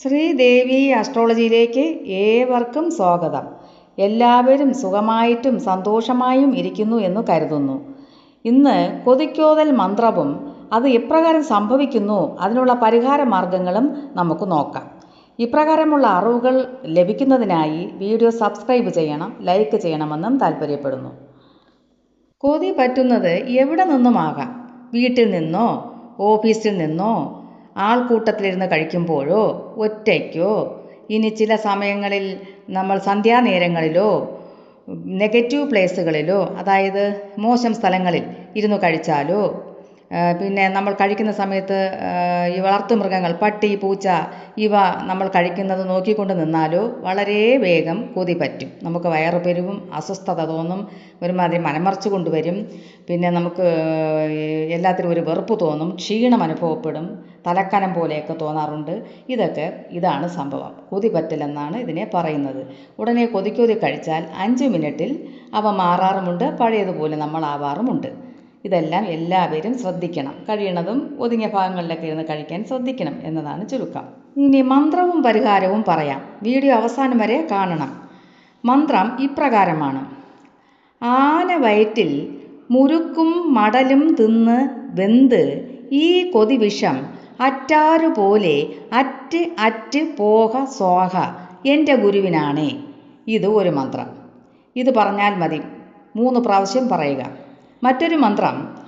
ശ്രീദേവി അസ്ട്രോളജിയിലേക്ക് ഏവർക്കും സ്വാഗതം. എല്ലാവരും സുഖമായിട്ടും സന്തോഷമായും ഇരിക്കുന്നു എന്ന് കരുതുന്നു. ഇന്ന് കൊതിക്കോതൽ മന്ത്രവും അത് എപ്രകാരം സംഭവിക്കുന്നു അതിനുള്ള പരിഹാര മാർഗങ്ങളും നമുക്ക് നോക്കാം. ഇപ്രകാരമുള്ള അറിവുകൾ ലഭിക്കുന്നതിനായി വീഡിയോ സബ്സ്ക്രൈബ് ചെയ്യണം ലൈക്ക് ചെയ്യണമെന്നും താല്പര്യപ്പെടുന്നു. കൊതി പറ്റുന്നത് എവിടെ നിന്നുമാകാം? വീട്ടിൽ നിന്നോ? ഓഫീസിൽ നിന്നോ? ആൾക്കൂട്ടത്തിലിരുന്ന് കഴിക്കുമ്പോഴോ ഒറ്റയ്ക്കോ ഇനി ചില സമയങ്ങളിൽ നമ്മൾ സന്ധ്യാനേരങ്ങളിലോ നെഗറ്റീവ് പ്ലേസുകളിലോ അതായത് മോശം സ്ഥലങ്ങളിൽ ഇരുന്ന് കഴിച്ചാലോ പിന്നെ നമ്മൾ കഴിക്കുന്ന സമയത്ത് ഈ വളർത്തുമൃഗങ്ങൾ പട്ടി പൂച്ച ഇവ നമ്മൾ കഴിക്കുന്നത് നോക്കിക്കൊണ്ട് നിന്നാലോ വളരെ വേഗം കൊതി പറ്റും. നമുക്ക് വയറ് അസ്വസ്ഥത തോന്നും ഒരുമാതിരി മനമറിച്ച് കൊണ്ടുവരും. പിന്നെ നമുക്ക് എല്ലാത്തിനും ഒരു വെറുപ്പ് തോന്നും ക്ഷീണം അനുഭവപ്പെടും തലക്കനം പോലെയൊക്കെ തോന്നാറുണ്ട്. ഇതൊക്കെ ഇതാണ് സംഭവം. കൊതി പറ്റലെന്നാണ് ഇതിനെ പറയുന്നത്. ഉടനെ കൊതിക്കൊതി കഴിച്ചാൽ അഞ്ച് മിനിറ്റിൽ അവ മാറാറുമുണ്ട് പഴയതുപോലെ നമ്മൾ ആവാറുമുണ്ട് ഇതെല്ലാം എല്ലാവരും ശ്രദ്ധിക്കണം. കഴിയണതും ഒതുങ്ങിയ ഭാഗങ്ങളിലൊക്കെ ഇരുന്ന് കഴിക്കാൻ ശ്രദ്ധിക്കണം എന്നതാണ് ചുരുക്കം. ഇനി മന്ത്രവും പരിഹാരവും പറയാം. വീഡിയോ അവസാനം വരെ കാണണം. മന്ത്രം ഇപ്രകാരമാണ്. ആന വയറ്റിൽ മുരുക്കും മടലും തിന്ന് വെന്ത് ഈ കൊതിവിഷം അറ്റാറുപോലെ അറ്റ് അറ്റ് പോക സോഹ എന്റെ ഗുരുവിനാണേ. ഇത് ഒരു മന്ത്രം. ഇത് പറഞ്ഞാൽ മതി. മൂന്ന് പ്രാവശ്യം പറയുക. മറ്റൊരു മന്ത്രം.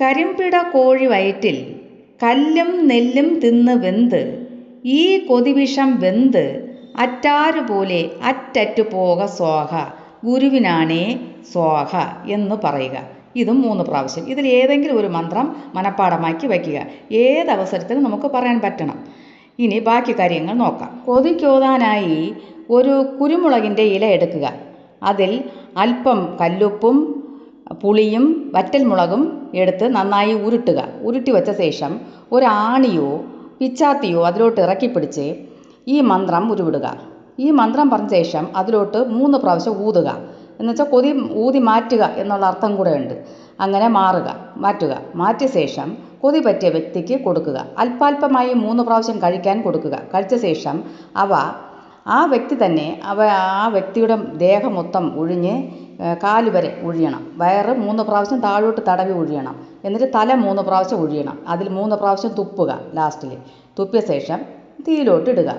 കരിമ്പിട കോഴി വയറ്റിൽ കല്ലും നെല്ലും തിന്ന് വെന്ത് ഈ കൊതിവിഷം വെന്ത് അറ്റാറുപോലെ അറ്ററ്റു പോക സ്വാഹ ഗുരുവിനാണേ സ്വാഹ എന്ന് പറയുക. ഇതും മൂന്ന് പ്രാവശ്യം. ഇതിൽ ഏതെങ്കിലും ഒരു മന്ത്രം മനഃപ്പാടമാക്കി വയ്ക്കുക. ഏതവസരത്തിലും നമുക്ക് പറയാൻ പറ്റണം. ഇനി ബാക്കി കാര്യങ്ങൾ നോക്കാം. കൊതിക്കോതാനായി ഒരു കുരുമുളകിന്റെ ഇല എടുക്കുക. അതിൽ അല്പം കല്ലുപ്പും പുളിയും വറ്റൽമുളകും എടുത്ത് നന്നായി ഉരുട്ടുക. ഉരുട്ടി വെച്ച ശേഷം ഒരാണിയോ പിച്ചാത്തിയോ അതിലോട്ട് ഇറക്കി പിടിച്ച് ഈ മന്ത്രം ഉരുവിടുക. ഈ മന്ത്രം പറഞ്ഞ ശേഷം അതിലോട്ട് മൂന്ന് പ്രാവശ്യം ഊതുക. എന്നുവെച്ചാൽ കൊതി ഊതി മാറ്റുക എന്നുള്ള അർത്ഥം കൂടെ ഉണ്ട്. അങ്ങനെ മാറുക മാറ്റുക. മാറ്റിയ ശേഷം കൊതി പറ്റിയ വ്യക്തിക്ക് കൊടുക്കുക. അല്പാൽപമായി മൂന്ന് പ്രാവശ്യം കഴിക്കാൻ കൊടുക്കുക. കഴിച്ച ശേഷം അവ ആ വ്യക്തി തന്നെ അവ ആ വ്യക്തിയുടെ ദേഹം മൊത്തം ഒഴിഞ്ഞ് കാൽ വരെ ഉഴിയണം വയറ് മൂന്ന് പ്രാവശ്യം താഴോട്ട് തടവി ഉഴിയണം എന്നിട്ട് തല മൂന്ന് പ്രാവശ്യം ഉഴിയണം അതിൽ മൂന്ന് പ്രാവശ്യം തുപ്പുക ലാസ്റ്റിൽ തുപ്പിയ ശേഷം തീയിലോട്ട് ഇടുക.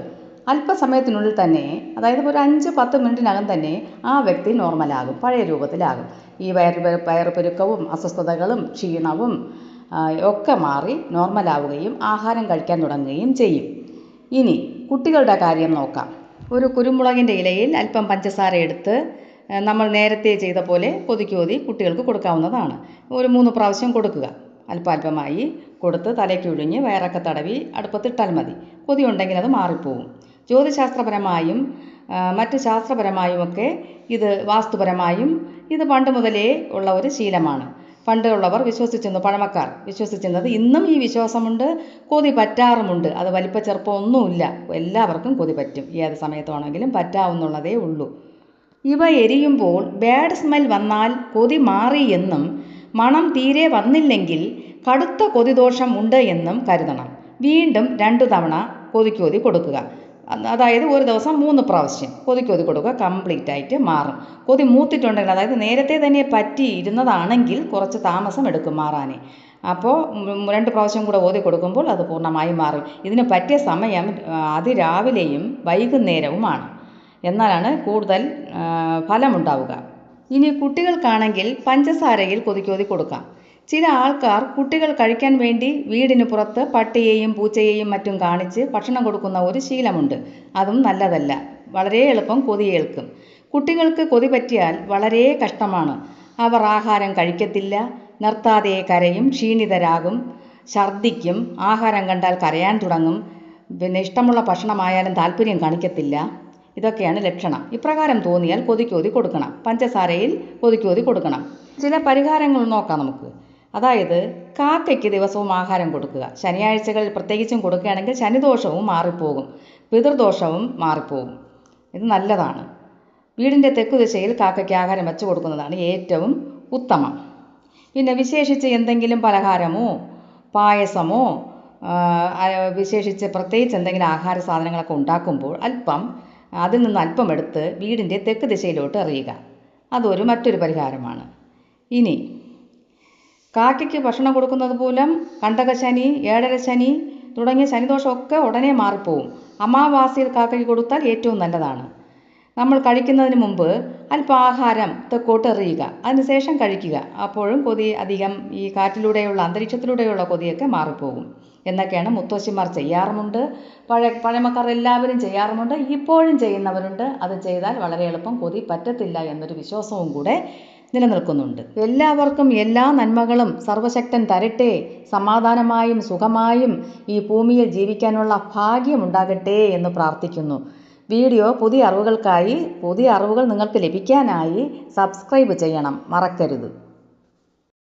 അല്പസമയത്തിനുള്ളിൽ തന്നെ അതായത് ഒരു അഞ്ച് പത്ത് മിനിറ്റിനകം തന്നെ ആ വ്യക്തി നോർമലാകും പഴയ രൂപത്തിലാകും. ഈ വയർ വയറുപെരുക്കവും അസ്വസ്ഥതകളും ക്ഷീണവും ഒക്കെ മാറി നോർമലാവുകയും ആഹാരം കഴിക്കാൻ തുടങ്ങുകയും ചെയ്യും. ഇനി കുട്ടികളുടെ കാര്യം നോക്കാം. ഒരു കുരുമുളകിന്റെ ഇലയിൽ അല്പം പഞ്ചസാര എടുത്ത് നമ്മൾ നേരത്തെ ചെയ്ത പോലെ കൊതിക്കോതി കുട്ടികൾക്ക് കൊടുക്കാവുന്നതാണ്. ഒരു മൂന്ന് പ്രാവശ്യം കൊടുക്കുക. അല്പാൽപമായി കൊടുത്ത് തലയ്ക്ക് ഒഴിഞ്ഞ് വയറൊക്കെ തടവി അടുപ്പത്തിട്ടാൽ മതി. കൊതി ഉണ്ടെങ്കിൽ അത് മാറിപ്പോവും. ജ്യോതിശാസ്ത്രപരമായും മറ്റ് ശാസ്ത്രപരമായുമൊക്കെ ഇത് വാസ്തുപരമായും ഇത് പണ്ട് മുതലേ ഉള്ള ഒരു ശീലമാണ്. പണ്ടുള്ളവർ വിശ്വസിച്ചിരുന്നു പഴമക്കാർ വിശ്വസിച്ചിരുന്നത് ഇന്നും ഈ വിശ്വാസമുണ്ട് കൊതി പറ്റാറുമുണ്ട്. അത് വലിപ്പ ചെറുപ്പമൊന്നുമില്ല. എല്ലാവർക്കും കൊതി പറ്റും. ഏത് സമയത്താണെങ്കിലും പറ്റാവുന്നുള്ളതേ ഉള്ളൂ. ഇവ എരിയുമ്പോൾ ബാഡ് സ്മെൽ വന്നാൽ കൊതി മാറി എന്നും മണം തീരെ വന്നില്ലെങ്കിൽ കടുത്ത കൊതിദോഷം ഉണ്ട് എന്നും കരുതണം. വീണ്ടും രണ്ടു തവണ കൊതിക്കൊതി കൊടുക്കുക. അതായത് ഒരു ദിവസം മൂന്ന് പ്രാവശ്യം കൊതിക്കൊതി കൊടുക്കുക കംപ്ലീറ്റ് ആയിട്ട് മാറും. കൊതി മൂത്തിട്ടുണ്ടെങ്കിൽ അതായത് നേരത്തെ തന്നെ പറ്റി ഇരുന്നതാണെങ്കിൽ കുറച്ച് താമസം എടുക്കും മാറാനേ. അപ്പോൾ രണ്ട് പ്രാവശ്യം കൂടെ ഓതി കൊടുക്കുമ്പോൾ അത് പൂർണമായും മാറും. ഇതിന് പറ്റിയ സമയം അതിരാവിലെയും വൈകുന്നേരവുമാണ്. എന്നാലാണ് കൂടുതൽ ഫലമുണ്ടാവുക. ഇനി കുട്ടികൾക്കാണെങ്കിൽ പഞ്ചസാരയിൽ കൊതിക്കൊതി കൊടുക്കാം. ചില ആൾക്കാർ കുട്ടികൾ കഴിക്കാൻ വേണ്ടി വീടിന് പുറത്ത് പട്ടിയെയും പൂച്ചയെയും മറ്റും കാണിച്ച് ഭക്ഷണം കൊടുക്കുന്ന ഒരു ശീലമുണ്ട്. അതും നല്ലതല്ല. വളരെ എളുപ്പം കൊതിയേൽക്കും കുട്ടികൾക്ക് കൊതി പറ്റിയാൽ വളരെ കഷ്ടമാണ്. അവർ ആഹാരം കഴിക്കത്തില്ല. നിർത്താതെ കരയും ക്ഷീണിതരാകും ഛർദ്ദിക്കും ആഹാരം കണ്ടാൽ കരയാൻ തുടങ്ങും. പിന്നെ ഇഷ്ടമുള്ള ഭക്ഷണമായാലും താല്പര്യം കാണിക്കത്തില്ല. ഇതൊക്കെയാണ് ലക്ഷണം. ഇപ്രകാരം തോന്നിയാൽ കൊതിക്കോതി കൊടുക്കണം. പഞ്ചസാരയിൽ കൊതിക്കോതി കൊടുക്കണം. ചില പരിഹാരങ്ങൾ നോക്കാം നമുക്ക്. അതായത് കാക്കയ്ക്ക് ദിവസവും ആഹാരം കൊടുക്കുക. ശനിയാഴ്ചകളിൽ പ്രത്യേകിച്ചും കൊടുക്കുകയാണെങ്കിൽ ശനിദോഷവും മാറിപ്പോകും. പിതൃദോഷവും മാറിപ്പോകും. ഇത് നല്ലതാണ്. വീടിന്റെ തെക്കു ദിശയിൽ കാക്കയ്ക്ക് ആഹാരം വെച്ച് കൊടുക്കുന്നതാണ് ഏറ്റവും ഉത്തമം. പിന്നെ വിശേഷിച്ച് എന്തെങ്കിലും പലഹാരമോ പായസമോ വിശേഷിച്ച് പ്രത്യേകിച്ച് എന്തെങ്കിലും ആഹാര സാധനങ്ങളൊക്കെ ഉണ്ടാക്കുമ്പോൾ അല്പം അതിൽ നിന്ന് അല്പം എടുത്ത് വീടിന്റെ തെക്ക് ദിശയിലോട്ട് എറിയുക. അതൊരു മറ്റൊരു പരിഹാരമാണ്. ഇനി കാക്കയ്ക്ക് ഭക്ഷണം കൊടുക്കുന്നത് മൂലം കണ്ടകശനി ഏഴര ശനി തുടങ്ങിയ ശനിദോഷമൊക്കെ ഉടനെ മാറിപ്പോവും. അമാവാസിയിൽ കാക്കയ്ക്ക് കൊടുത്താൽ ഏറ്റവും നല്ലതാണ്. നമ്മൾ കഴിക്കുന്നതിന് മുമ്പ് അല്പം ആഹാരം തെക്കോട്ട് എറിയുക. അതിനുശേഷം കഴിക്കുക. അപ്പോഴും കൊതി അധികം ഈ കാറ്റിലൂടെയുള്ള അന്തരീക്ഷത്തിലൂടെയുള്ള കൊതിയൊക്കെ മാറിപ്പോകും. എന്നൊക്കെയാണ് മുത്തശ്ശിമാർ ചെയ്യാറുമുണ്ട്. പഴയ പഴമക്കാർ എല്ലാവരും ചെയ്യാറുമുണ്ട്. ഇപ്പോഴും ചെയ്യുന്നവരുണ്ട്. അത് ചെയ്താൽ വളരെ എളുപ്പം കൊതി പറ്റത്തില്ല എന്നൊരു വിശ്വാസവും കൂടെ നിലനിൽക്കുന്നുണ്ട്. എല്ലാവർക്കും എല്ലാ നന്മകളും സർവശക്തൻ തരട്ടെ. സമാധാനമായും സുഖമായും ഈ ഭൂമിയിൽ ജീവിക്കാനുള്ള ഭാഗ്യമുണ്ടാകട്ടെ എന്ന് പ്രാർത്ഥിക്കുന്നു. വീഡിയോ പുതിയ അറിവുകൾക്കായി പുതിയ അറിവുകൾ നിങ്ങൾക്ക് ലഭിക്കാനായി സബ്സ്ക്രൈബ് ചെയ്യണം. മറക്കരുത്.